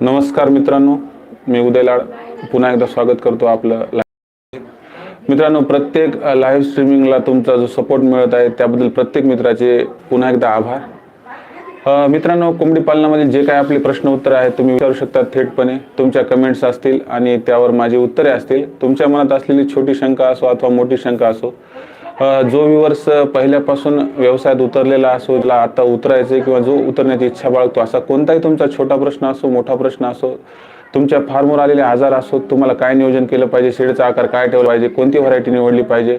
नमस्कार मित्रांनो मी उदय लाड. पुन्हा एकदा स्वागत करतो आपलं मित्रांनो प्रत्येक लाईव्ह स्ट्रीमिंगला तुमचा जो सपोर्ट मिळत आहे त्याबद्दल प्रत्येक मित्राचे पुन्हा एकदा आभार. मित्रांनो कोंबडी पालनामध्ये जे काही आपले प्रश्न उत्तर आहेत तुम्ही विचारू शकता थेटपणे. तुमच्या कमेंट्स असतील आणि त्यावर माझी उत्तरे असतील. तुमच्या मनात असलेली छोटी शंका असो अथवा मोठी शंका असो जो व्ह्युअर्स पहिल्यापासून व्यवसायात उतरलेला असो त्याला आता उतरायचं किंवा जो उतरण्याची इच्छा बाळगतो असा कोणताही तुमचा छोटा प्रश्न असो मोठा प्रश्न असो तुमच्या फार्मवर आलेले आजार असो तुम्हाला काय नियोजन केलं पाहिजे शेडचा आकार काय ठेवला पाहिजे कोणती व्हरायटी निवडली पाहिजे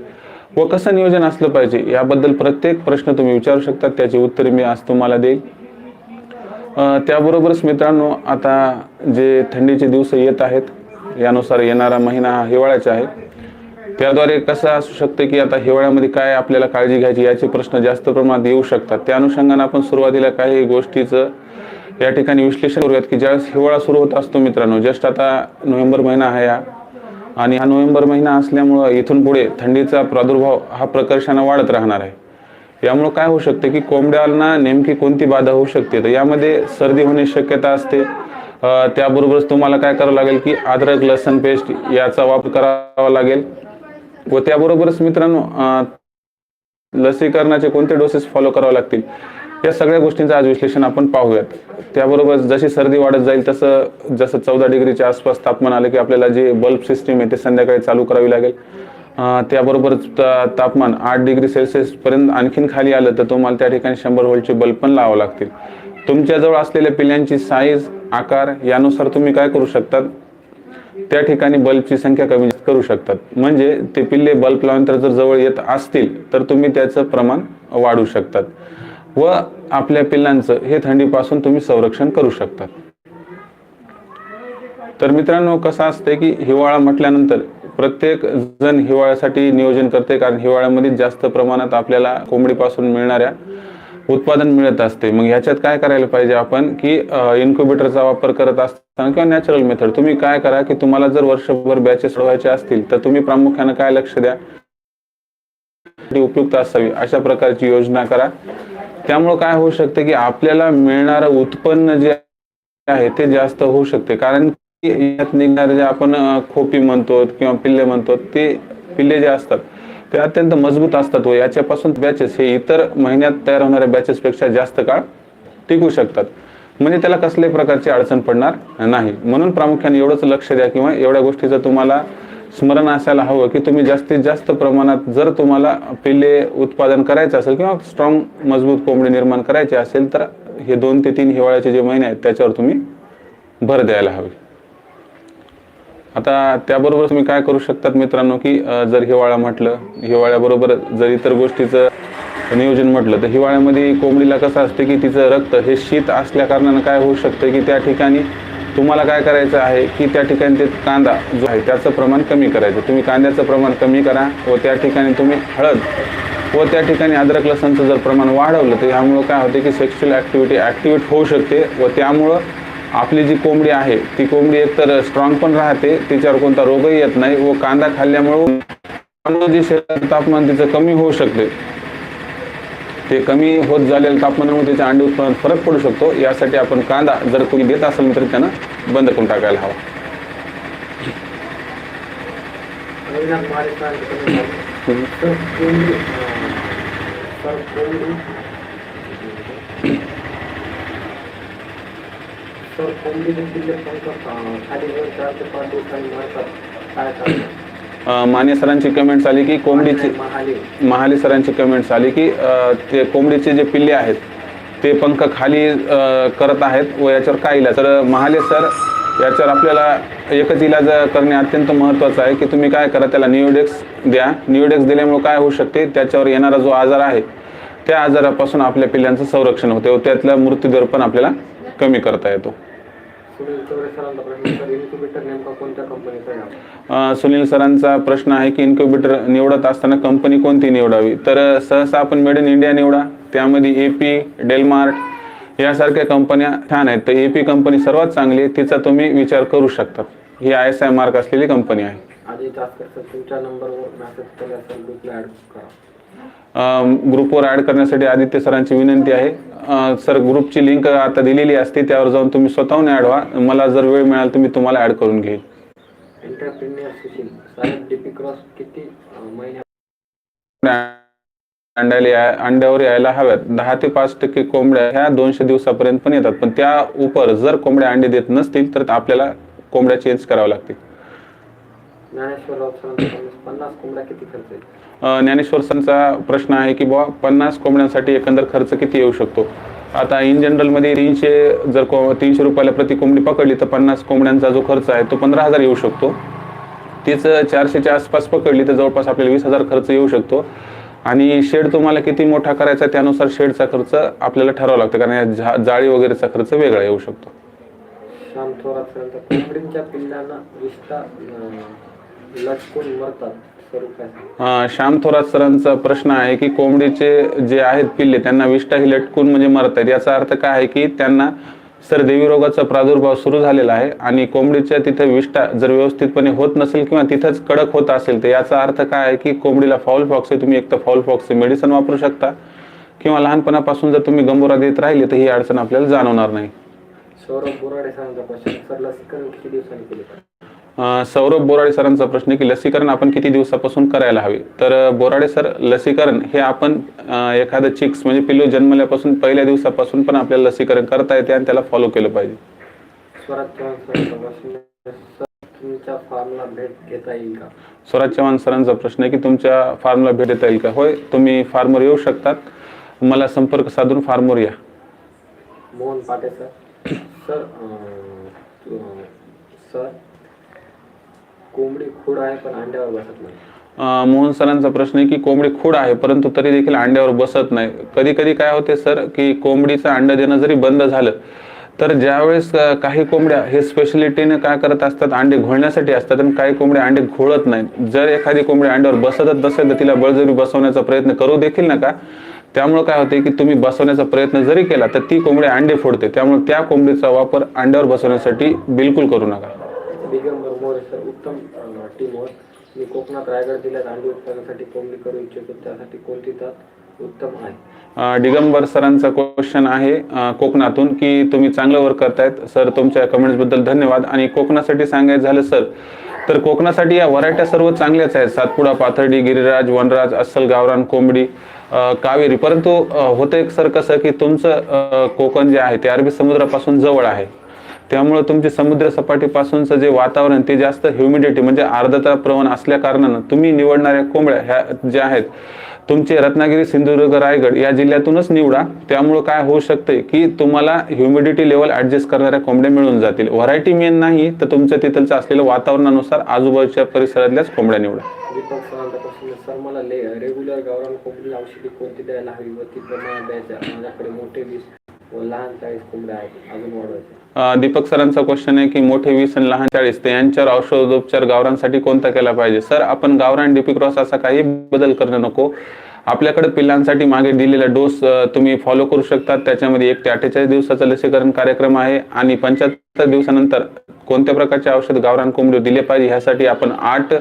व कसं नियोजन असलं पाहिजे याबद्दल प्रत्येक प्रश्न तुम्ही विचारू शकता त्याची उत्तरे मी आज तुम्हाला देईल. त्याबरोबरच मित्रांनो आता जे थंडीचे दिवस येत आहेत यानुसार येणारा महिना हा हिवाळ्याचा आहे. त्याद्वारे कसं असू शकतं की आता हिवाळ्यामध्ये काय आपल्याला काळजी घ्यायची याचे प्रश्न जास्त प्रमाणात येऊ शकतात. त्या अनुषंगाने आपण सुरुवातीला काही गोष्टीचं या ठिकाणी विश्लेषण करूयात की ज्यावेळेस हिवाळा सुरू होत असतो मित्रांनो जस्ट आता नोव्हेंबर महिना आहे हा. आणि हा नोव्हेंबर महिना असल्यामुळं इथून पुढे थंडीचा प्रादुर्भाव हा प्रकर्षानं वाढत राहणार आहे. यामुळं काय होऊ शकते की कोंबड्यांना नेमकी कोणती बाधा होऊ शकते? तर यामध्ये सर्दी होण्याची शक्यता असते. त्याबरोबरच तुम्हाला काय करावं लागेल की अद्रक लसण पेस्ट याचा वापर करावा लागेल. व त्याबरोबरच मित्रांनो लसीकरणाचे कोणते डोसेस फॉलो करावे लागतील या सगळ्या गोष्टींचं आज विश्लेषण आपण पाहूयात. त्याबरोबर जशी सर्दी वाढत जाईल तसं जसं चौदा डिग्रीच्या आसपास तापमान आलं की आपल्याला जे बल्ब सिस्टीम आहे ते संध्याकाळी चालू करावी लागेल. त्याबरोबर त्याबरोबरच तापमान आठ डिग्री सेल्सिअस पर्यंत आणखीन खाली आलं तर तुम्हाला त्या ठिकाणी शंभर वोल्टचे बल्ब पण लावावे लागतील. तुमच्याजवळ असलेल्या पिल्यांची साईज आकार यानुसार तुम्ही काय करू शकतात? त्या ठिकाणी बल्बची संख्या कमी करू शकतात. म्हणजे ते पिल्ले बल्ब लावल्यानंतर जर जवळ येत असतील तर तुम्ही त्याचं प्रमाण वाढवू शकतात. व आपल्या पिल्लांचं हे थंडीपासून तुम्ही संरक्षण करू शकतात. तर मित्रांनो कसं असते की हिवाळा म्हटल्यानंतर प्रत्येक जण हिवाळ्यासाठी नियोजन करते कारण हिवाळ्यामध्ये जास्त प्रमाणात आपल्याला कोंबडीपासून मिळणाऱ्या उत्पादन मिळत असते. मग ह्याच्यात काय करायला पाहिजे आपण? की इन्क्युबेटरचा वापर करत असताना किंवा नॅचरल मेथड तुम्ही काय करा की तुम्हाला जर वर्षभर बॅचेस सोडवायचे असतील तर तुम्ही प्रामुख्याने काय लक्ष द्या? उपयुक्त असावी अशा प्रकारची योजना करा. त्यामुळे काय होऊ शकते की आपल्याला मिळणारं उत्पन्न जे आहे ते जास्त होऊ शकते. कारण की यात निघणारे जे आपण खोपी म्हणतो किंवा पिल्ले म्हणतो ते पिल्ले जे असतात ते अत्यंत मजबूत असतात व याच्यापासून बॅचेस हे इतर महिन्यात तयार होणाऱ्या बॅचेसपेक्षा जास्त काळ टिकू शकतात. म्हणजे त्याला कसल्याही प्रकारची अडचण पडणार नाही. म्हणून प्रामुख्याने एवढंच लक्ष द्या किंवा एवढ्या गोष्टीचं तुम्हाला स्मरण असायला हवं की तुम्ही जास्तीत जास्त प्रमाणात जर तुम्हाला पिल्ले उत्पादन करायचं असेल किंवा स्ट्रॉंग मजबूत कोंबडी निर्माण करायचे असेल तर हे दोन ते तीन हिवाळ्याचे जे महिने आहेत त्याच्यावर तुम्ही भर द्यायला हवी. आता त्याबरोबर तुम्ही काय करू शकतात मित्रांनो की जर हिवाळा म्हटलं हिवाळ्याबरोबर जर इतर गोष्टीचं नियोजन म्हटलं तर हिवाळ्यामध्ये कोंबडीला कसं असते की तिचं रक्त हे शीत असल्या कारणानं काय होऊ शकतं की त्या ठिकाणी तुम्हाला काय करायचं आहे की त्या ठिकाणी ते कांदा जो आहे त्याचं प्रमाण कमी करायचं. तुम्ही कांद्याचं प्रमाण कमी करा व त्या ठिकाणी तुम्ही हळद व त्या ठिकाणी अद्रक लसणचं जर प्रमाण वाढवलं तर ह्यामुळं काय होते की सेक्शुअल ॲक्टिव्हिटी ॲक्टिवेट होऊ शकते व त्यामुळं आपली जी कोंबडी आहे ती कोंबडी एकतर स्ट्रॉंग पण राहते तिच्यावर कोणता रोगही येत नाही व कांदा खाल्ल्यामुळं जे तापमान तिचं कमी होऊ शकते. ते कमी होत झालेल्या तापमानामुळे त्याच्या अंडी उत्पन्नात फरक पडू शकतो. यासाठी आपण कांदा जर तुम्ही देत असेल तर त्यानं बंद करून टाकायला हवा. सर कोंबडी सर कोंबडी सर कोंबडीचे किल्ले पंख खाली वर चार ते पाच दिवसांनी मारतात. काय करतात अं, माने सरांची कमेंट्स आली की कोंबडीची महाले. सरांची कमेंट्स आली की ते कोंबडीचे जे पिल्ले आहेत ते पंख खाली करत आहेत व याच्यावर काय इलाज? तर महाले सर याच्यावर आपल्याला एकच इलाज करणे अत्यंत महत्त्वाचं आहे की तुम्ही काय करा त्याला नियोडेक्स द्या. नियोडेक्स दिल्यामुळे काय होऊ शकते? त्याच्यावर येणारा जो आजार आहे त्या आजारापासून आपल्या पिल्ल्यांचं संरक्षण होते व त्यातला मृत्यूदर पण आपल्याला कमी करता येतो. सुनील सरांचा प्रश्न आहे. की इन्क्युबेटर निवडत असताना कंपनी कोणती निवडावी? तर सहसा आपण मेड इन इंडिया निवडा. त्यामध्ये ए पी डेलमार्ट यासारख्या कंपन्या छान आहेत. तर ए पी कंपनी सर्वात चांगली आहे. तिचा तुम्ही विचार करू शकता. ही आय एस आय मार्क असलेली कंपनी आहे. ग्रुपवर ॲड करण्यासाठी आदित्य सरांची विनंती आहे. सर ग्रुपची लिंक आता दिलेली असते त्यावर जाऊन तुम्ही स्वतःहून ॲड व्हा. मला जर वेळ मिळाला तर मी तुम्हाला ॲड करून घेईल. अंड्याला अंड्यावर यायला हव्यात. दहा ते पाच टक्के कोंबड्या ह्या दोनशे दिवसापर्यंत पण येतात. पण त्या उपर जर कोंबड्या अंडे देत नसतील तर आपल्याला कोंबड्या चेंज कराव्या लागतील. ज्ञानेश्वर राऊत प्रश्न आहे की बुवा पन्नास कोंबड्यांसाठी एकंदर खर्च किती येऊ शकतो? आता इन जनरलमध्ये तीनशे जर को तीनशे रुपयाला प्रति कोंबडी पकडली तर पन्नास कोंबड्यांचा जो खर्च आहे तो पंधरा हजार येऊ शकतो. तीच चारशेच्या आसपास पकडली तर जवळपास आपल्याला वीस हजार खर्च येऊ शकतो. आणि शेड तुम्हाला किती मोठा करायचा त्यानुसार शेडचा खर्च आपल्याला ठरावा लागतो कारण या झा- जाळी वगैरेचा खर्च वेगळा येऊ शकतो. कोंबडींच्या पिल्लांना विष्ठा लटकून मरतात. अं, श्याम थोरात सरांचा प्रश्न आहे की कोंबडीचे जे आहेत पिल्ले त्यांना विष्ठाही लटकून म्हणजे मरत आहेत याचा अर्थ काय आहे की त्यांना सर देवी रोगाचा प्रादुर्भाव सुरू झालेला आहे आणि कोंबडीच्या तिथे विष्ठा जर व्यवस्थितपणे होत नसेल किंवा तिथंच कडक होत असेल तर याचा अर्थ काय आहे की कोंबडीला फाऊल फॉक्स तुम्ही एक तर फाऊल फॉक्सचे मेडिसिन वापरू शकता. किंवा लहानपणापासून जर तुम्ही गंभोरा देत राहिले तर ही अडचण आपल्याला जाणवणार नाही. सौरभ बोराडे सर लसीकरण किती दिवसांनी केले? सौरभ बोराडे सरांचा प्रश्न की लसीकरण आपण किती दिवसापासून करायला हवे? तर बोराडे सर लसीकरण हे आपण एखादं चिक्स म्हणजे पिल्लू जन्मल्यापासून पहिल्या दिवसापासून पण आपल्याला लसीकरण करता येते आणि त्याला फॉलो केलं पाहिजे. स्वराज चव्हाण सरांचा प्रश्न आहे की तुमच्या फार्मला भेट देता येईल का? होय तुम्ही फार्मवर येऊ शकतात. मला संपर्क साधून फार्मवर या. मोहन पाटे सर. सर सर कोंबडी खूड आहे पण अंड्यावर बसत नाही. मोहन सरांचा प्रश्न आहे की कोंबडी खूड आहे परंतु तरी देखील अंड्यावर बसत नाही. कधी कधी काय होते सर की कोंबडीचं अंड देणं जरी बंद झालं तर ज्यावेळेस काही कोंबड्या हे स्पेशलिटीने काय करत असतात अंडे घोळण्यासाठी असतात आणि काही कोंबड्या अंडे घोळत नाहीत. जर एखादी कोंबडी अंड्यावर बसतच नसेल तर तिला बळजबरी बसवण्याचा प्रयत्न करू देखील नका. त्यामुळे काय होते की तुम्ही बसवण्याचा प्रयत्न जरी केला तर ती कोंबडी अंडे फोडते. त्यामुळे त्या कोंबडीचा वापर अंड्यावर बसवण्यासाठी बिलकुल करू नका. उत्तम टीमवर. मी कोकणात रायगड जिल्ह्यात अंडी उत्पादनासाठी कोंबडी करू इच्छितो. त्यासाठी कोणती जात उत्तम आहे? दिगंबर सरांचा क्वेश्चन आहे. कोकणातून की तुम्ही चांगलं वर्क करतायत. सर तुमच्या कमेंट्सबद्दल धन्यवाद. आणि कोकणासाठी सांगायचं झालं सर तर कोकणासाठी या व्हरायट्या सर्व चांगल्याच आहेत. सातपुडा पाथर्डी गिरिराज वनराज अस्सल गावरान कोंबडी कावेरी. परंतु होतं एक सर कसं की तुमचं कोकण जे आहे ते अरबी समुद्रापासून जवळ आहे. त्यामुळे तुमचे समुद्र सपाटीपासूनचं जे वातावरण ते जास्त ह्युमिडिटी म्हणजे आर्द्रता प्रवण असल्या कारणानं तुम्ही निवडणाऱ्या कोंबड्या ह्या ज्या आहेत तुमचे रत्नागिरी सिंधुदुर्ग रायगड या जिल्ह्यातूनच निवडा. त्यामुळं काय होऊ शकते की तुम्हाला ह्युमिडिटी लेवल ऍडजस्ट करणाऱ्या कोंबड्या मिळून जातील. व्हरायटी मेन नाही तर तुमच्या तिथलचं असलेलं वातावरणानुसार आजूबाजूच्या परिसरातल्याच कोंबड्या निवडा. सर मला रेग्युलर गावरान कोंबडी औषधी कोणती द्यायला हवी व ती प्रमाणात द्यायचं माझ्याकडे मोठे दीपक सरांचा क्वेश्चन आहे की मोठे वीस आणि लहान चाळीस ते यांच्यावर औषधोपचार गावरांसाठी कोणता केला पाहिजे? सर आपण गावरान डीपी क्रॉस असा काही बदल करणं नको. आपल्याकडे पिल्लांसाठी मागे दिलेला डोस तुम्ही फॉलो करू शकतात. त्याच्यामध्ये एक ते अठ्ठेचाळीस दिवसाचा लसीकरण कार्यक्रम आहे आणि पंच्याहत्तर दिवसानंतर कोणत्या प्रकारचे औषध गावरान कोंबडी दिले पाहिजे? ह्यासाठी आपण आठ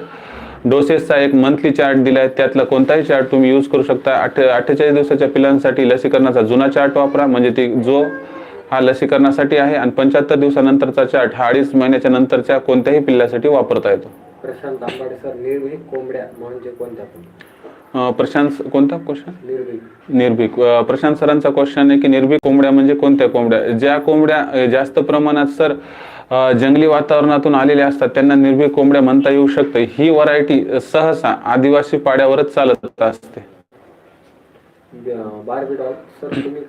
डोसेसचा एक मंथली चार्ट दिला आहे त्यातला कोणताही चार्ट तुम्ही यूज करू शकता. अठ अठ्ठेचाळीस दिवसाच्या पिलांसाठी लसीकरणाचा जुना चार्ट वापरा. म्हणजे ती जो हा लसीकरणासाठी आहे आणि पंच्याहत्तर दिवसानंतरचा चार्ट हा अडीच महिन्याच्या नंतरच्या कोणत्याही पिल्ल्यासाठी वापरता येतो. प्रशांत आंबाडे सर निर्भीक कोंबड्या म्हणजे कोणत्या प्रशांत कोणता क्वेश्चन निर्भीक. प्रशांत सरांचा क्वेश्चन आहे की निर्भीक कोंबड्या म्हणजे कोणत्या कोंबड्या? ज्या कोंबड्या जास्त प्रमाणात सर जंगली वातावरणातून आलेल्या असतात त्यांना निर्भीक कोंबड्या म्हणता येऊ शकते. ही व्हरायटी सहसा आदिवासी पाड्यावरच चालत असते. बारबी डॉग सर तुम्ही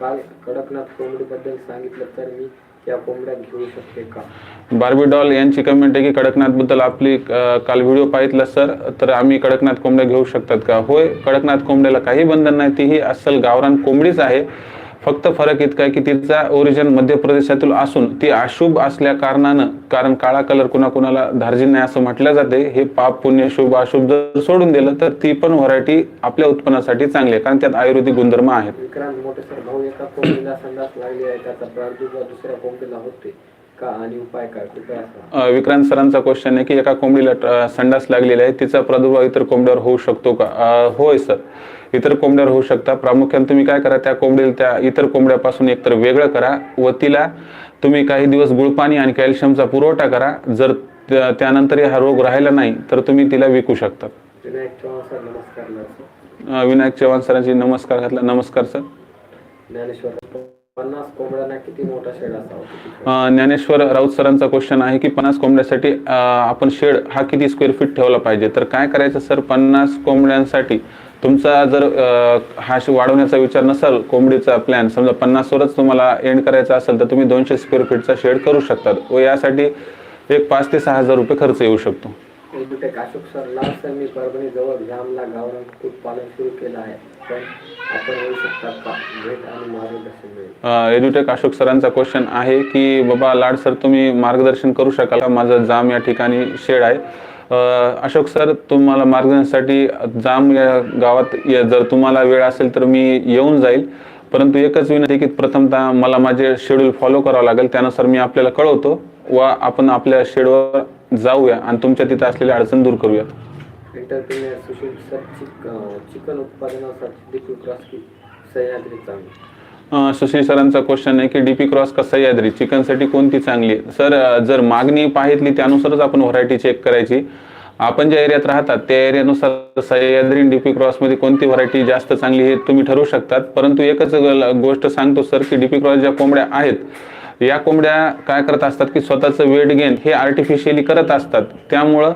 काल कडकनाथ कोंबडीबद्दल सांगितलं तर मी या कोंबड्या घेऊ शकते का? बार्बी डॉल यांची कमेंट आहे की कडकनाथबद्दल आपली काल व्हिडिओ पाहितला सर तर आम्ही कडकनाथ कोंबड्या घेऊ शकतात का? होय कडकनाथ कोंबड्याला काही बंधन नाही ती ही अस्सल गावरान कोंबडीच आहे. फक्त फरक इतका आहे की तिचा ओरिजिन मध्य प्रदेशातील असून ती अशुभ असल्या कारणानं कारण काळा कलर कुणाकुणाला धार्जिन नाही असं म्हटलं जाते हे पाप पुण्य शुभ अशुभ जर सोडून दिलं तर ती पण व्हरायटी आपल्या उत्पन्नासाठी चांगली आहे कारण त्यात आयुर्वेदिक गुणधर्म आहेत. विक्रांत का आणि उपाय काय? सरांचा क्वेश्चन आहे की एका कोंबडीला संडास लागलेला आहे तिचा प्रादुर्भाव इतर कोंबड्यावर होऊ शकतो का? होय सर. इतर कोंबड्यावर होऊ शकता. प्रामुख्याने तुम्ही काय करा त्या कोंबडीला त्या इतर कोंबड्यापासून एकतर वेगळं करा. व तिला तुम्ही काही दिवस गुळपाणी आणि कॅल्शियमचा पुरवठा करा. जर त्या- त्यानंतरही हा रोग राहिला नाही तर तुम्ही तिला विकू शकता. विनायक चव्हाण सरांची नमस्कार घातला. नमस्कार सर. ज्ञानेश्वर राऊत सरांचा क्वेश्चन आहे की पन्नास कोंबड्यासाठी आपण शेड हा किती स्क्वेअर फीट ठेवला पाहिजे? तर काय करायचं सर? पन्नास कोंबड्यांसाठी तुमचा जर हा वाढवण्याचा विचार नसेल कोंबडीचा प्लॅन समजा पन्नासवरच तुम्हाला एंड करायचा असेल तर तुम्ही दोनशे स्क्वेअर फीटचा शेड करू शकतात. व यासाठी एक पाच ते सहा हजार रुपये खर्च येऊ शकतो. एज्युटेक अशोक सर लास्ट टाइम मी परभणी जवळ जामला गावरान कुक्कुट पालन सुरू केलं आहे. पण आपण येऊ शकतात का? भेट आणि मार्गदर्शन मिळेल. एज्युटेक अशोक सरांचा क्वेश्चन आहे की बाबा लाड सर तुम्ही मार्गदर्शन करू शकाल का? माझं जाम या ठिकाणी शेड आहे. अशोक सर तुम्हाला मार्गदर्शनासाठी जाम या गावात या- जर तुम्हाला वेळ असेल तर मी येऊन जाईल. परंतु एकच विनंती की प्रथमतः मला माझे शेड्यूल फॉलो करावं लागेल. त्यानुसार मी आपल्याला कळवतो व आपण आपल्या शेडवर जाऊया आणि तुमच्या तिथे असलेल्या अडचण दूर करूया सुशील सर चिकन उत्पादनासाठी डीपी सुशील सरांचा क्वेश्चन आहे की डीपी क्रॉस का सह्याद्री चिकनसाठी कोणती चांगली आहे? सर जर मागणी पाहितली त्यानुसारच आपण व्हरायटी चेक करायची. आपण ज्या एरियात राहतात त्या एरियानुसार सह्याद्री डीपी क्रॉसमध्ये कोणती व्हरायटी जास्त चांगली हे तुम्ही ठरवू शकतात. परंतु एकच ग- गोष्ट सांगतो सर की डीपी क्रॉस ज्या कोंबड्या आहेत या कोंबड्या काय करत असतात की स्वतःचं वेट गेन हे आर्टिफिशियली करत असतात. त्यामुळं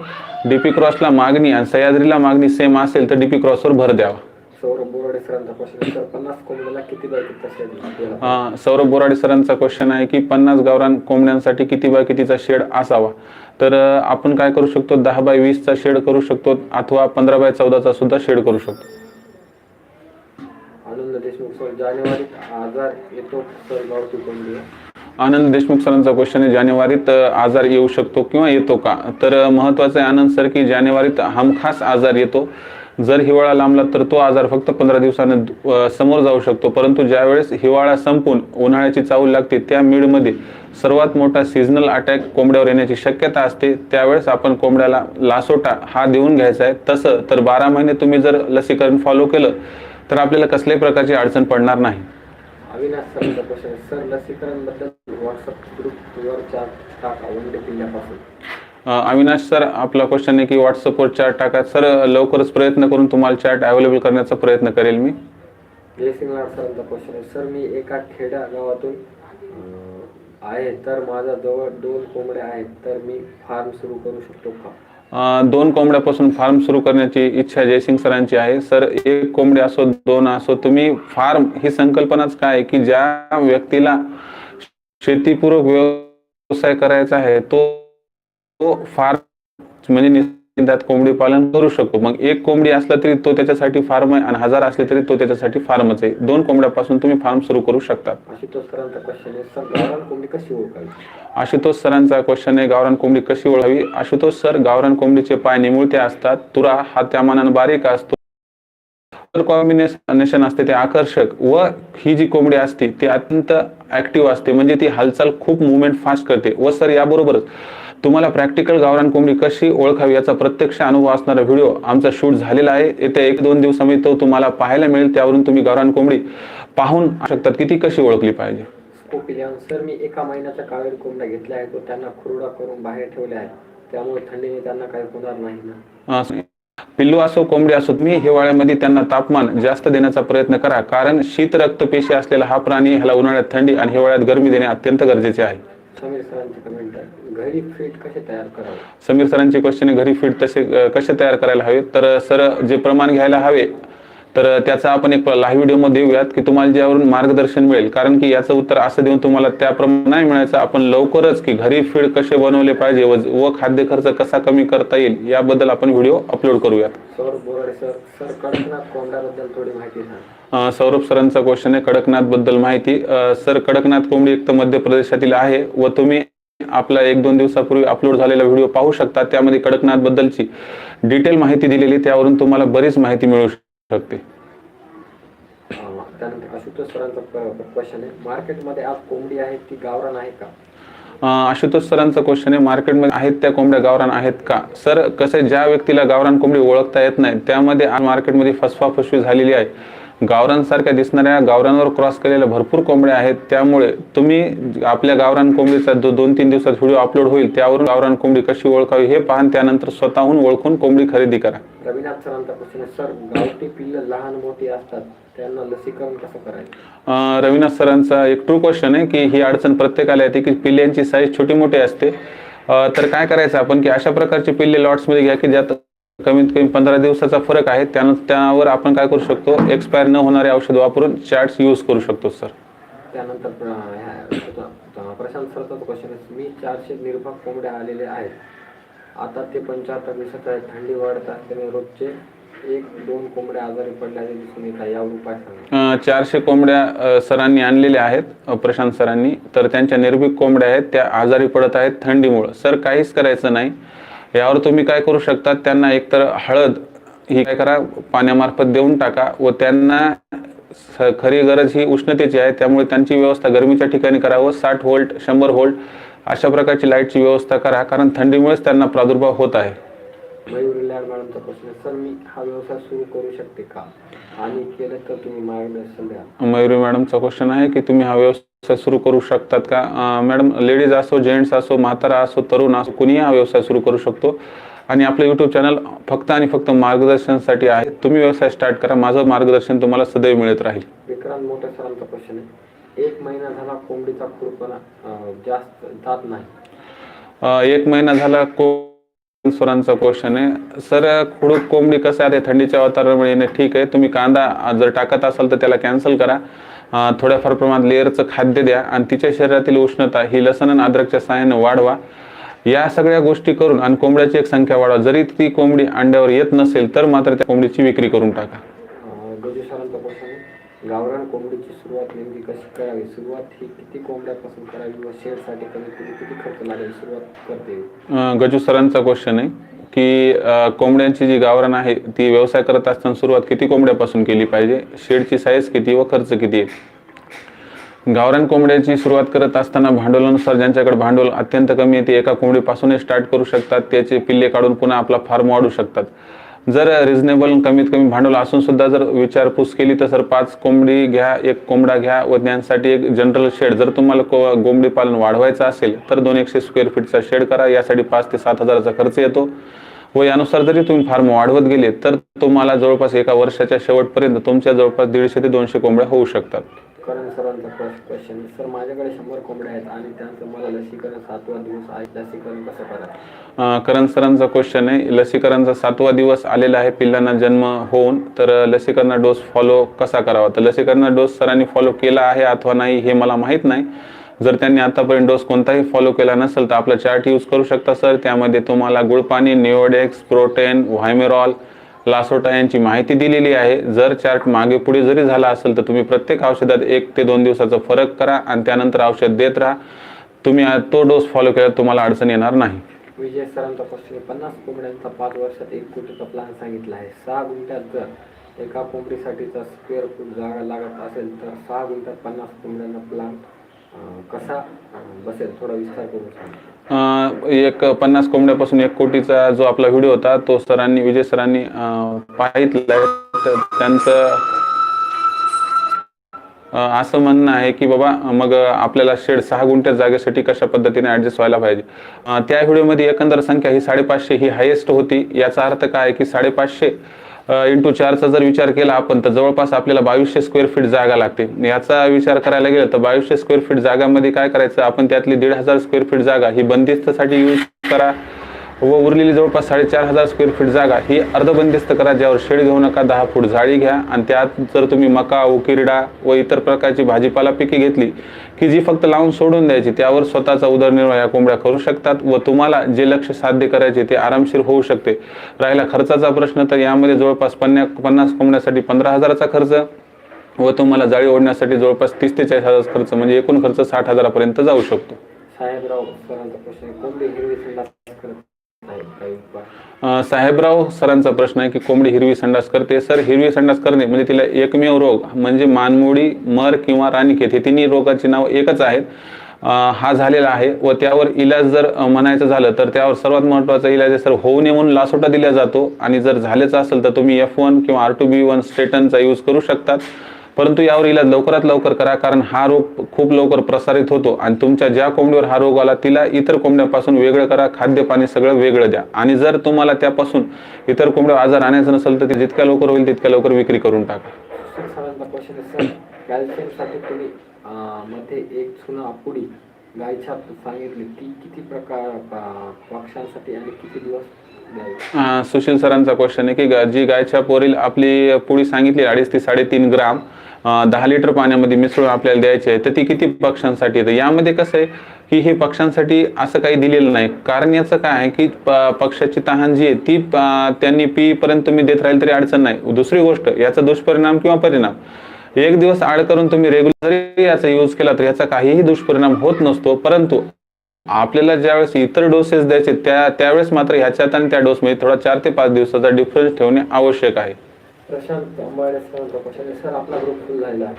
डीपी क्रॉसला मागणी आणि सह्याद्रीला मागणी सेम असेल तर डीपी क्रॉसवर भर द्यावा. सौरभ बोराडे सरांचा क्वेश्चन सर पन्नास कोंबड्याला किती बाय शेड अ, सौरभ बोराडे सरांचा क्वेश्चन आहे की पन्नास गावरान कोंबड्यांसाठी किती बाय कितीचा शेड असावा? तर अ, आपण काय करू शकतो? दहा बाय वीसचा शेड करू शकतो अथवा पंधरा बाय चौदाचा सुद्धा शेड करू शकतो. आनंद देशमुख सर जानेवारीत आजार येतो सर गावठी कोंबडी. आनंद देशमुख सरांचा क्वेश्चन आहे जानेवारीत अ, आजार येऊ शकतो किंवा येतो का? तर अ, महत्त्वाचं आहे आनंद सर की जानेवारीत हमखास आजार येतो. जर हिवाळा लांबला तर तो आजार फक्त पंधरा दिवसाने समोर जाऊ शकतो. परंतु ज्यावेळेस हिवाळा संपून उन्हाळ्याची चाहूल लागते त्या मीडमध्ये सर्वात मोठा सीझनल अटॅक कोंबड्यावर येण्याची शक्यता असते. त्यावेळेस आपण कोंबड्याला लासोटा हा देऊन घ्यायचा आहे. तसं तर बारा महिने तुम्ही जर लसीकरण फॉलो केलं तर आपल्याला कसल्याही प्रकारची अडचण पडणार नाही. अविनाश सर लसीकरणबद्दल व्हॉट्सअप ग्रुपवर टाका अविनाश सर आपला क्वेश्चन आहे की व्हॉट्सअपवर चॅट टाका. सर लवकरच प्रयत्न करून तुम्हाला चॅट अवेलेबल करण्याचा प्रयत्न करेल मी. सरांचा क्वेश्चन आहे. सर मी एका खेड्या गावातून आहे तर माझ्या जवळ दोन कोंबड्या आहेत तर मी फार्म सुरू करू शकतो का? दोन कोंबड्यापासून फार्म सुरू करण्याची इच्छा जयसिंग सरांची आहे. सर एक कोंबडी असो दोन असो तुम्ही फार्म ही संकल्पनाच काय आहे की ज्या व्यक्तीला शेतीपूरक व्यवसाय करायचा आहे तो तो फार्म म्हणजे निश्चिंतात कोंबडी पालन करू शकतो. मग एक कोंबडी असला तरी तो त्याच्यासाठी फार्म आहे आणि हजार असले तरी तो त्याच्यासाठी फार्मच आहे. दोन कोंबड्यापासून तुम्ही फार्म सुरू करू शकता. आशुतोष सरांचा क्वेश्चन आहे गावरान कोंबडी कशी ओळखावी? आशुतोष सरांचा क्वेश्चन आहे गावरान कोंबडी कशी ओळखावी? आशुतोष सर गावरान कोंबडीचे पाय निमुळते असतात. तुरा हा त्या मानाने बारीक असतो. कॉम्बिनेशन असते ते आकर्षक व ही जी कोंबडी असते ती अत्यंत ऍक्टिव्ह असते. म्हणजे ती हालचाल खूप मुवमेंट फास्ट करते. व सर याबरोबरच तुम्हाला प्रॅक्टिकल गावरान कोंबडी कशी ओळखावी याचा प्रत्यक्ष अनुभव असणारा व्हिडिओ आमचा शूट झालेला आहे. येत्या एक दोन दिवसामध्ये तो तुम्हाला पाहायला मिळेल. त्यावरून तुम्ही गावरान कोंबडी पाहून शकतात की ती कशी ओळखली पाहिजे. सर मी एका महिन्याच्या कावेरी कोंबड्या घेतल्या आहेत व त्यांना खुरडा करून बाहेर ठेवल्या आहेत. त्यामुळे थंडीने त्यांना काही होणार नाही ना. पिल्लू असो कोंबडी असो तुम्ही हिवाळ्यामध्ये त्यांना तापमान जास्त देण्याचा प्रयत्न करा. कारण शीत रक्तपेशी असलेला हा प्राणी ह्याला उन्हाळ्यात थंडी आणि हिवाळ्यात गरमी देणे अत्यंत गरजेचे आहे. समीर सरांची कमेंट आहे. घरी फीड कसे तयार करावे? समीर सरांची क्वेश्चन घरी फीड तसे कसे तयार करायला हवे? तर सर जे प्रमाण घ्यायला हवे तर त्याचा आपण एक लाईव्ह व्हिडिओमध्ये देऊयात की तुम्हाला ज्यावरून मार्गदर्शन मिळेल. कारण की याचं उत्तर असं देऊन तुम्हाला त्याप्रमाणे नाही मिळायचं. आपण लवकरच की घरी फीड कसे बनवले पाहिजे व व खाद्य खर्च कसा कमी करता येईल याबद्दल आपण व्हिडिओ अपलोड करूयात. सौरभ सरांचा क्वेश्चन आहे कडकनाथबद्दल माहिती. सर कडकनाथ कोंबडी एक तर मध्य प्रदेशातील आहे व तुम्ही आपला एक दोन दिवसापूर्वी अपलोड झालेला व्हिडिओ पाहू शकता. त्यामध्ये कडकनाथ बद्दलची डिटेल माहिती दिलेली त्यावरून तुम्हाला बरीच माहिती मिळू शकते त्यानंतर आशुतोष सरांचा क्वेश्चन आहे. मार्केटमध्ये आज कोंबडी आहे ती गावरान आहे का? आशुतोष सरांचा क्वेश्चन आहे. मार्केटमध्ये आहेत त्या कोंबड्या गावरान आहेत का? सर कसं ज्या व्यक्तीला गावरान कोंबडी ओळखता येत नाही त्यामध्ये आज मार्केटमध्ये फसवाफसवी झालेली आहे. गावरांसारख्या दिसणाऱ्या गावरांवर क्रॉस केलेल्या भरपूर कोंबड्या आहेत. त्यामुळे तुम्ही आपल्या गावरान कोंबडीचा जो दोन तीन दिवसात व्हिडिओ अपलोड होईल त्यावरून गावरान कोंबडी कशी ओळखावी हे पाहून त्यानंतर स्वतःहून ओळखून कोंबडी खरेदी करा. रविनाथ सरांचा क्वेश्चन आहे सर गावठी पिल्ल लहान मोठी असतात त्यांना लसीकरण कसं करायचं? अं, रविनाथ सरांचा एक ट्रू क्वेश्चन आहे की ही अडचण प्रत्येकाला येते की पिल्ल्यांची साईज छोटी मोठी असते तर काय करायचं आपण की अशा प्रकारचे पिल्ले लॉट्समध्ये घ्या की ज्यात कमीत कमी पंधरा दिवसाचा फरक आहे. त्यानं त्यावर आपण काय करू शकतो? एक्सपायर न होणारे औषध वापरून चार्ट्स यूज करू शकतो सर त्यानंतर प्रशांत सरचा क्वेश्चन मी चारशे निर्भक कोंबड्या आलेले आहेत. आता ते पंच्याहत्तर दिवसात आहेत. थंडी वाढत असल्याने रोजचे एक दोन कोंबड्या आजारी पडल्याचे दिसून येत आहे. यावर उपाय सांगा. चारशे कोंबड्या सरांनी आणलेल्या आहेत प्रशांत सरांनी. तर त्यांच्या निर्भीक कोंबड्या आहेत त्या आजारी पडत आहेत थंडीमुळं. सर काहीच करायचं नाही. यावर तुम्ही काय करू शकता त्यांना एकतर हळद ही काय करा पाण्यामार्फत देऊन टाका व त्यांना खरी गरज ही उष्णतेची आहे त्यामुळे त्यांची व्यवस्था गरमीच्या ठिकाणी करा व साठ व्होल्ट शंभर व्होल्ट अशा प्रकारची लाईटची व्यवस्था करा कारण थंडीमुळेच त्यांना प्रादुर्भाव होत आहे. मयूर लॅड मॅडमचा प्रश्न आहे सर मी हा व्यवसाय सुरू करू शकते का? आणि केलं तर तुम्ही मार्गदर्शन द्या. मयुरी मॅडमचा क्वेश्चन आहे की तुम्ही हा व्यवसाय सुरू करू शकतात का? मॅडम लेडीज असो जेंट्स असो म्हातारा असो तरुण असो कुणीही हा व्यवसाय सुरू करू शकतो. आणि आपलं यूट्यूब चॅनल फक्त आणि फक्त मार्गदर्शनासाठी आहे. तुम्ही व्यवसाय स्टार्ट करा. माझं मार्गदर्शन तुम्हाला सदैव मिळत राहील. विक्रांत मोठे सरांचा आहे. एक महिना झाला कोंबडीचा खुरपणा जास्त जात नाही. एक महिना झाला को सरांचा क्वेश्चन आहे. सर खुडूक कोंबडी कसं आहे? थंडीच्या वातावरणामुळे ठीक आहे. तुम्ही कांदा जर टाकत असाल तर त्याला कॅन्सल करा. थोड्याफार प्रमाणात लेअरचं खाद्य द्या आणि तिच्या शरीरातील उष्णता ही लसण आणि अद्रकच्या सहाय्याने वाढवा. या सगळ्या गोष्टी करून आणि कोंबड्याची एक संख्या वाढवा. जरी ती कोंबडी अंड्यावर येत नसेल तर मात्र त्या कोंबडीची विक्री करून टाका. गावरान कोंबडीची सुरुवात नेमकी कशी करावी? सुरुवात ही किती कोंबड्यापासून करावी व शेडसाठी कमीत कमी किती खर्च लागेल? सुरुवात करते. गजू सरांचा क्वेश्चन आहे. की कोंबड्यांची जी गावरान आहे ती व्यवसाय करत असताना सुरुवात किती कोंबड्यापासून केली पाहिजे? शेडची साईज किती व खर्च किती आहे? गावरान कोंबड्याची सुरुवात करत असताना भांडवलानुसार ज्यांच्याकडे भांडवल अत्यंत कमी आहे ते एका कोंबडीपासून स्टार्ट करू शकतात. त्याचे पिल्ले काढून पुन्हा आपला फार्म वाढू शकतात. जर रिझनेबल कमीत कमी भांडवल असून सुद्धा जर विचारपूस केली तर सर पाच कोंबडी घ्या एक कोंबडा घ्या व त्यांसाठी एक जनरल शेड जर तुम्हाला को कोंबडी पालन वाढवायचं असेल तर दोन एकशे स्क्वेअर फीटचा शेड करा. यासाठी पाच ते सात हजाराचा खर्च येतो. व यानुसार जरी तुम्ही फार्म वाढवत गेले तर तुम्हाला जवळपास एका वर्षाच्या शेवटपर्यंत तुमच्या जवळपास दीडशे ते दोनशे कोंबड्या होऊ शकतात. करण सरांचा क्वेश्चन सर माझ्याकडे शंभर कोंबड्या आहेत आणि त्यांचं मला लसीकरण सातवा दिवस आहे. लसीकरण कसं करायचं? करण सरांचा क्वेश्चन आहे. लसीकरणचा सातवा दिवस आलेला आहे. पिल्लांना जन्म होऊन तर लसीकरणा डोस फॉलो कसा करावा? तर लसीकरणा डोस सरांनी फॉलो केला आहे अथवा नाही हे मला माहीत नाही. जर त्यांनी आतापर्यंत डोस कोणताही फॉलो केला नसेल तर आपला चार्ट यूज करू शकता सर. त्यामध्ये तुम्हाला गुळपाणी निओडेक्स प्रोटेन व्हायमेरॉल लासोटा यांची माहिती दिलेली आहे. जर चार्ट मागे पुढे जरी झाला असेल तर तुम्ही प्रत्येक औषधात एक ते दोन दिवसाचा फरक करा आणि त्यानंतर औषध देत राहा. तुम्ही तो डोस फॉलो केला तुम्हाला अडचण येणार नाही. विजय सरांचा क्वेश्चन पन्नास कोंबड्यांचा पाच वर्षात एक कोटीचा प्लॅन सांगितला आहे. सहा गुंठ्यात जर एका कोंबडीसाठीचा स्क्वेअर फूट जागा लागत असेल तर सहा गुंठ्यात पन्नास कोंबड्यांना प्लांट कसा बसेल थोडा विस्तार करून एक पन्नास कोंबड्यापासून एक कोटीचा जो आपला व्हिडिओ होता तो सरांनी विजय सरांनी अं, तर त्यांचं असं म्हणणं आहे की बाबा मग आपल्याला शेड सहा गुंठ्या जागेसाठी कशा पद्धतीने ऍडजस्ट व्हायला पाहिजे? त्या व्हिडिओमध्ये एकंदर संख्या ही साडेपाचशे ही हायेस्ट होती. याचा अर्थ काय आहे की साडेपाचशे इंटू चारचा जर विचार केला आपण तर जवळपास आपल्याला बावीसशे स्क्वेअर फीट जागा लागते. याचा विचार करायला गेलं तर बावीसशे स्क्वेअर फीट जागामध्ये काय करायचं? आपण त्यातली दीड हजार स्क्वेअर फीट जागा ही बंदिस्तसाठी यूज करा. व उरलेली जवळपास साडेचार हजार स्क्वेअर फीट जागा ही अर्धबंदिस्त करा ज्यावर शेड घेऊ नका दहा फूट जाळी घ्या. आणि त्यात जर तुम्ही मका उकिरडा व इतर प्रकारची भाजीपाला पिके घेतली की जी फक्त लावून सोडून द्यायची त्यावर स्वतःचा उदरनिर्वाह या कोंबड्या करू शकतात व तुम्हाला जे लक्ष साध्य करायचे ते आरामशीर होऊ शकते. राहिला खर्चाचा प्रश्न तर यामध्ये जवळपास पन्ना पन्नास कोंबड्यासाठी पंधरा हजाराचा खर्च व तुम्हाला जाळी ओढण्यासाठी जवळपास तीस ते चाळीस हजार खर्च म्हणजे एकूण खर्च साठ हजारापर्यंत जाऊ शकतो. साहेबराव सरांचा प्रश्न कोंबडी हिरवी संडास करत साहेबराव सरांचा प्रश्न आहे की कोंबडी हिरवी संडास करते. सर हिरवी संडास करणे म्हणजे तिला एकमेव रोग म्हणजे मानमोडी मर किंवा राणीखेत हे तिन्ही रोगाची नाव एकच आहेत. हा झालेला आहे व त्यावर इलाज जर म्हणायचं झालं तर त्यावर सर्वात महत्त्वाचा इलाज आहे सर होऊ नये म्हणून लासोटा दिला जातो. आणि जर झालेच असेल तर तुम्ही एफ वन किंवा आर टू बी वन स्टेटनचा यूज करू शकतात. परंतु यावर इलाज लवकरात लवकर करा कारण हा रोग खूप लवकर प्रसारित होतो आणि तुमच्या ज्या कोंबडीवर हा रोग आला तिला इतर कोंबड्यापासून वेगळं करा खाद्य पाणी सगळं वेगळं द्या. आणि जर तुम्हाला त्यापासून इतर कोंबड्या आजार आणायचं नसेल तर जितक्या लवकर होईल तितक्या लवकर विक्री करून टाका. कॅल्शियमसाठी तुम्ही मध्ये एक चुना सांगितली. ती किती प्रकार पक्ष्यांसाठी आणि किती दिवस सुशील सरांचा क्वेश्चन आहे की जी गायच्या पोरील आपली पोळी सांगितली अडीच ते साडेतीन ग्राम दहा लिटर पाण्यामध्ये मिसळून आपल्याला द्यायची आहे तर ती किती पक्ष्यांसाठी येतं यामध्ये कसं आहे की हे पक्ष्यांसाठी असं काही दिलेलं नाही. कारण याचं काय आहे की पक्षाची तहान जी आहे ती त्यांनी त्यांनी पीपर्यंत तुम्ही देत राहील तरी अडचण नाही. दुसरी गोष्ट याचा दुष्परिणाम किंवा परिणाम? एक दिवस आड करून तुम्ही रेग्युलर याचा यूज केला तर याचा काहीही दुष्परिणाम होत नसतो परंतु आपल्याला ज्यावेळेस इतर डोसेस द्यायचे त्या त्यावेळेस मात्र ह्याच्यात आणि त्या डोसमध्ये थोडा चार ते पाच दिवसाचा डिफरन्स ठेवणे आवश्यक आहे. प्रशांत अंबाडे सरांचा क्वेश्चन आहे. सर आपला ग्रुप फुल झालेला आहे.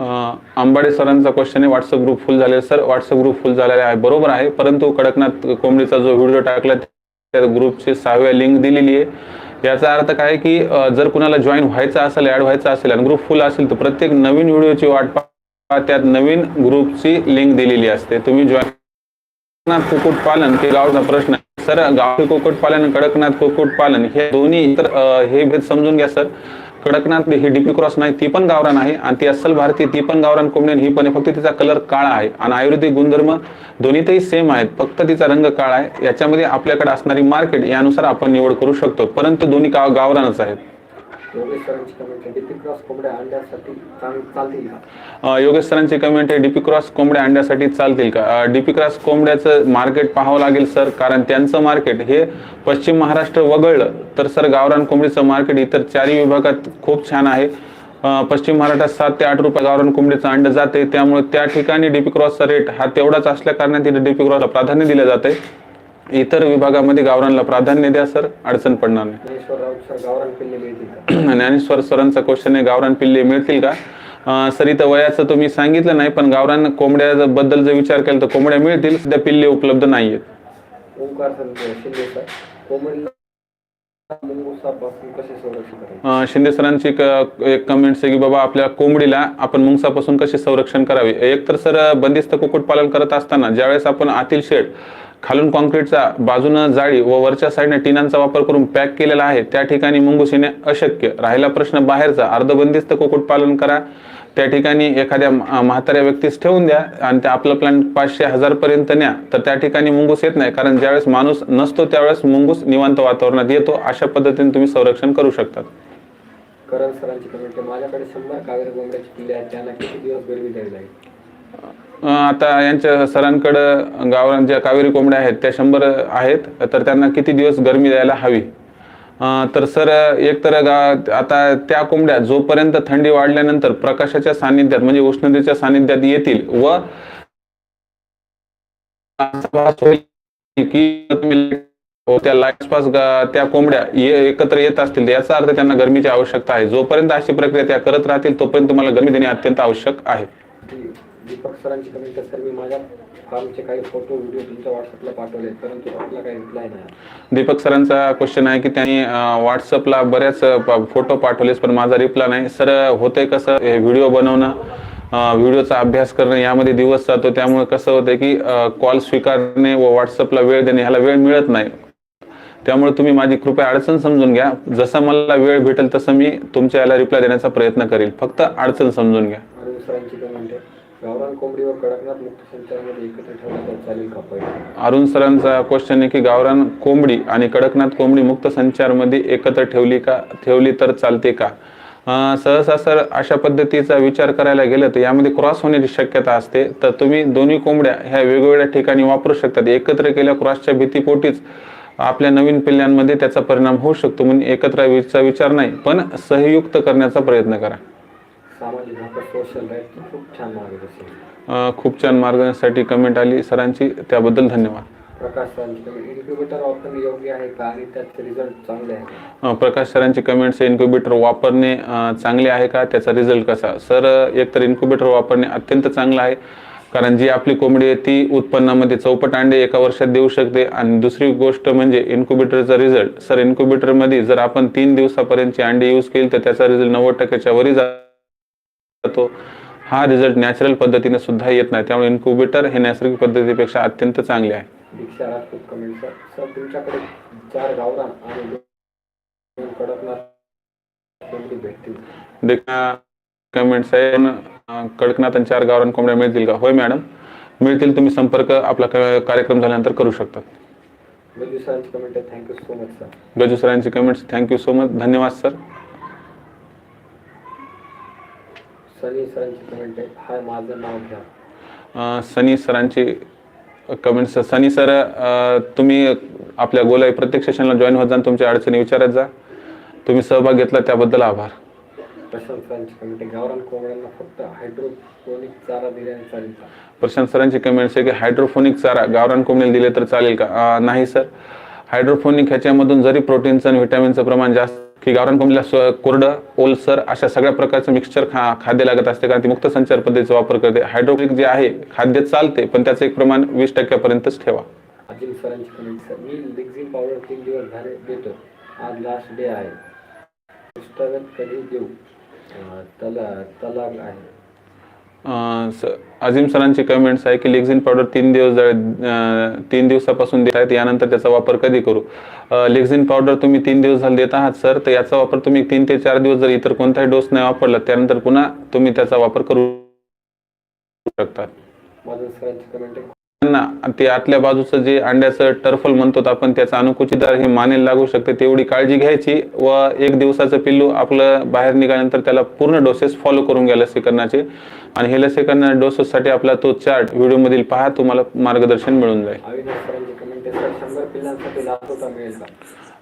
अं, आंबाडे सरांचा क्वेश्चन आहे. व्हॉट्सअप ग्रुप फुल झालेला सर व्हॉट्सअप ग्रुप फुल झालेला आहे. बरोबर आहे. परंतु कडकनाथ कोंबडीचा जो व्हिडिओ टाकला त्या ग्रुपची सहाव्या लिंक दिलेली आहे. याचा अर्थ काय की जर कुणाला जॉईन व्हायचं असेल ऍड व्हायचं असेल आणि ग्रुप फुल असेल तर प्रत्येक नवीन व्हिडिओची वाट पहा त्यात नवीन ग्रुपची लिंक दिलेली असते. तुम्ही जॉईन कडकनाथ कुक्कुटपालन हे गावचा प्रश्न आहे. सर गावठी कुक्कुटपालन कडकनाथ कुक्कुटपालन हे दोन्ही इतर हे भेद समजून घ्या सर. कडकनाथ ही डीपी क्रॉस नाही ती पण गावरान आहे. आणि ती अस्सल भारतीय ती पण गावरान कोंबडी ही पण आहे. फक्त तिचा कलर काळा आहे. आणि आयुर्वेदिक गुणधर्म दोन्हीतही सेम आहेत. फक्त तिचा रंग काळा आहे. याच्यामध्ये आपल्याकडे असणारी मार्केट यानुसार आपण निवड करू शकतो. परंतु दोन्ही गाव गावरानच आहेत. योगेश सरांची कमेंट आहे डीपी क्रॉस कोंबड्या अंड्यासाठी चालतील का? योगेश सरांची कमेंट आहे डीपी क्रॉस कोंबड्या अंड्यासाठी चालतील का? डीपी क्रॉस कोंबड्याचं मार्केट पाहावं लागेल सर कारण त्यांचं मार्केट हे पश्चिम महाराष्ट्र वगळलं तर सर गावरान कोंबडीचं मार्केट इतर चारही विभागात खूप छान आहे. पश्चिम महाराष्ट्रात सात ते आठ रुपये गावरान कोंबडीचं अंड जाते त्यामुळे त्या ठिकाणी डीपी क्रॉसचा रेट हा तेवढाच असल्या कारणाने तिथे डीपी क्रॉसला प्राधान्य दिलं जाते इतर विभागामध्ये गावरानला प्राधान्य द्या सर. अडचण पडणार नाही. ज्ञानेश्वर गावरान सरांचा क्वेश्चन आहे गावरान पिल्ले मिळतील का? सर इथं वयाचं तुम्ही सांगितलं नाही पण गावरान कोंबड्या बद्दल जर विचार केला तर कोंबड्या मिळतील. सध्या पिल्ले उपलब्ध नाहीयेत. ओंकार सर शिंदे सरांची एक कमेंट आहे की बाबा आपल्या कोंबडीला आपण मुंगसापासून कसे संरक्षण करावे? एक तर सर बंदिस्त कुक्कुटपालन करत असताना ज्यावेळेस आपण आतील शेड खालून कॉन्क्रीटचा बाजूनं जाळी व वरच्या साईडने टिनांचा वापर करून पॅक केलेला आहे. त्या ठिकाणी मुंगूस येणे अशक्य राहिला प्रश्न बाहेरचा. अर्धबंदिस्त कुक्कुटपालन करा. त्या ठिकाणी एखाद्या म्हाताऱ्या व्यक्तीस ठेवून द्या आणि त्या आपलं प्लॅन पाचशे हजार पर्यंत न्या. तर त्या ठिकाणी मुंगूस येत नाही कारण ज्यावेळेस माणूस नसतो त्यावेळेस मुंगूस निवांत वातावरणात येतो. अशा पद्धतीने तुम्ही संरक्षण करू शकतात. करण सरांची कमेंट माझ्याकडे शंभर कावेरी कोंबड्याची पिल्ले आहेत. त्यांना किती दिवस गरमी द्यावी लागेल आता यांच्या सरांकडं गावरान ज्या कावेरी कोंबड्या आहेत त्या शंभर आहेत तर त्यांना किती दिवस गरमी द्यायला हवी? तर सर एक तर गा आता त्या कोंबड्या जोपर्यंत थंडी वाढल्यानंतर प्रकाशाच्या सानिध्यात म्हणजे उष्णतेच्या सानिध्यात येतील व त्या आसपास त्या कोंबड्या एकत्र येत असतील याचा अर्थ त्यांना गरमीची आवश्यकता आहे. जोपर्यंत अशी प्रक्रिया त्या करत राहतील तोपर्यंत तुम्हाला गरमी देणे अत्यंत आवश्यक आहे. दीपक सरांची कमेंट सर मी माझ्या फार्मचे काही फोटो व्हिडिओ तुमच्या व्हॉट्सअपला पाठवले परंतु आपला काही रिप्लाय नाही. दीपक सरांचा क्वेश्चन आहे की त्यांनी व्हॉट्सअपला बऱ्याच फोटो पाठवलेस पण माझा रिप्लाय नाही. सर होतंय कसं हे व्हिडिओ बनवणं? व्हिडिओचा अभ्यास करणं यामध्ये दिवस जातो. त्यामुळे कसं होतं की कॉल स्वीकारणे व व्हॉट्सअपला वेळ देणे ह्याला वेळ मिळत नाही. त्यामुळे तुम्ही माझी कृपया अडचण समजून घ्या. जसा मला वेळ भेटेल तसं मी तुमच्या याला रिप्लाय देण्याचा प्रयत्न करेल. फक्त अडचण समजून घ्या. अरुण गावरान कोंबडीवर कडकनाथ मुक्त संचारामध्ये एकत्र तर चालेल का अरुण सरांचा क्वेश्चन आहे की गावरान कोंबडी आणि कडकनाथ कोंबडी मुक्त संचारमध्ये एकत्र ठेवली का ठेवली तर चालते का? सहसा सर अशा पद्धतीचा विचार करायला गेलं तर यामध्ये क्रॉस होण्याची शक्यता असते. तर तुम्ही दोन्ही कोंबड्या ह्या वेगवेगळ्या ठिकाणी वापरू शकतात. एकत्र केल्या क्रॉसच्या भीतीपोटीच आपल्या नवीन पिल्ल्यांमध्ये त्याचा परिणाम होऊ शकतो म्हणून एकत्र विचार नाही पण सहयुक्त करण्याचा प्रयत्न करा. सामाजिक हक्क सोशल राईटची खूप छान मार्गदर्शन अं, खूप छान मार्गासाठी कमेंट आली. सरांची त्याबद्दल धन्यवाद. प्रकाश सरांची कमेंट इन्क्युबेटर वापरणे योग्य आहे का? आणि त्याचे रिझल्ट चांगले आहे का? अ, प्रकाश सरांची कमेंट्स इन्क्युबेटर वापरणे अ, चांगले आहे का? त्याचा रिझल्ट कसा? सर एकतर इन्क्युबेटर वापरणे अत्यंत चांगलं आहे. कारण जी आपली कोंबडी आहे ती उत्पन्नामध्ये चौपट अंडे एका वर्षात देऊ शकते. आणि दुसरी गोष्ट म्हणजे इन्क्युबेटरचा रिझल्ट सर इन्क्युबेटरमध्ये जर आपण तीन दिवसापर्यंतची अंडे यूज केली तर त्याचा रिझल्ट नव्वद टक्क्याच्या वरी जातो हा रिझल्ट नॅचरल पद्धतीने सुद्धा येत नाही. त्यामुळे इन्क्युबेटर हे नैसर्गिक पद्धतीपेक्षा अत्यंत चांगले आहे. कमेंट्स आहे. कडकनाथ आणि चार गावरान कोंबड्या मिळतील का? होय मॅडम मिळतील तुम्ही संपर्क आपला कार्यक्रम झाल्यानंतर करू शकतात गजू सरांची कमेंट आहे. Thank you so much sir Gaju सरांची comments thank you so much धन्यवाद सर सनी सरांची कमेंट आहे. हाय माझं नाव घ्या. अं, सनी सरांची कमेंट्स सनी सर अं, तुम्ही आपल्या गोलाई प्रत्येक सेशनला जॉईन होत जा आणि तुमच्या अडचणी विचारत जा. तुम्ही सहभाग घेतला त्याबद्दल आभार. प्रशांत सरांची कमेंट आहे. गावरान कोंबड्यांना फक्त हायड्रोपोनिक चारा दिल्याने चालेल का? प्रशांत सरांची कमेंट्स आहे की हायड्रोफोनिक चारा गावरान कोंबडीला दिले तर चालेल का? अं, नाही सर. हायड्रोफोनिक ह्याच्यामधून जरी प्रोटीनचं आणि व्हिटॅमिनचं प्रमाण जास्त की गावरान कोंबडीला स्व- कोरडं ओलसर अशा सगळ्या प्रकारचं मिक्सचर खा खाद्य लागत असते. कारण ती मुक्त संचार पद्धतीचा वापर करते. हायड्रोक्लिक जे आहे खाद्य चालते पण त्याचं एक प्रमाण वीस टक्क्यापर्यंतच ठेवा. पावडर तीन दिवस झाले देतो. आज लास्ट डे आहे. कधी देऊ? आहे. स- अजिम सरांची कमेंट्स आहे की लेक्झिन पावडर तीन दिवस झाले- तीन दिवसापासून देत आहेत यानंतर त्याचा वापर कधी करू? लेक्झिन पावडर तुम्ही तीन दिवस झाले देत आहात सर तर याचा वापर तुम्ही तीन ते चार दिवस जर इतर कोणताही डोस नाही वापरला त्यानंतर पुन्हा तुम्ही त्याचा वापर करू शकतात त्यांना ते आतल्या बाजूचं जे अंड्याचं टर्फल म्हणतो आपण त्याचा अनुकुचित हे मानेला लागू शकते. तेवढी काळजी घ्यायची व एक दिवसाचं पिल्लू आपलं बाहेर निघाल्यानंतर त्याला पूर्ण डोसेस फॉलो करून घ्या लसीकरणाचे. आणि हे लसीकरण डोसेससाठी आपला तो चार्ट व्हिडिओमधील पहा तुम्हाला मार्गदर्शन मिळून जाईल.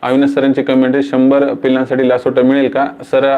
अविनाश सरांची कमेंट आहे शंभर पिल्लांसाठी लासोटा मिळेल का? सर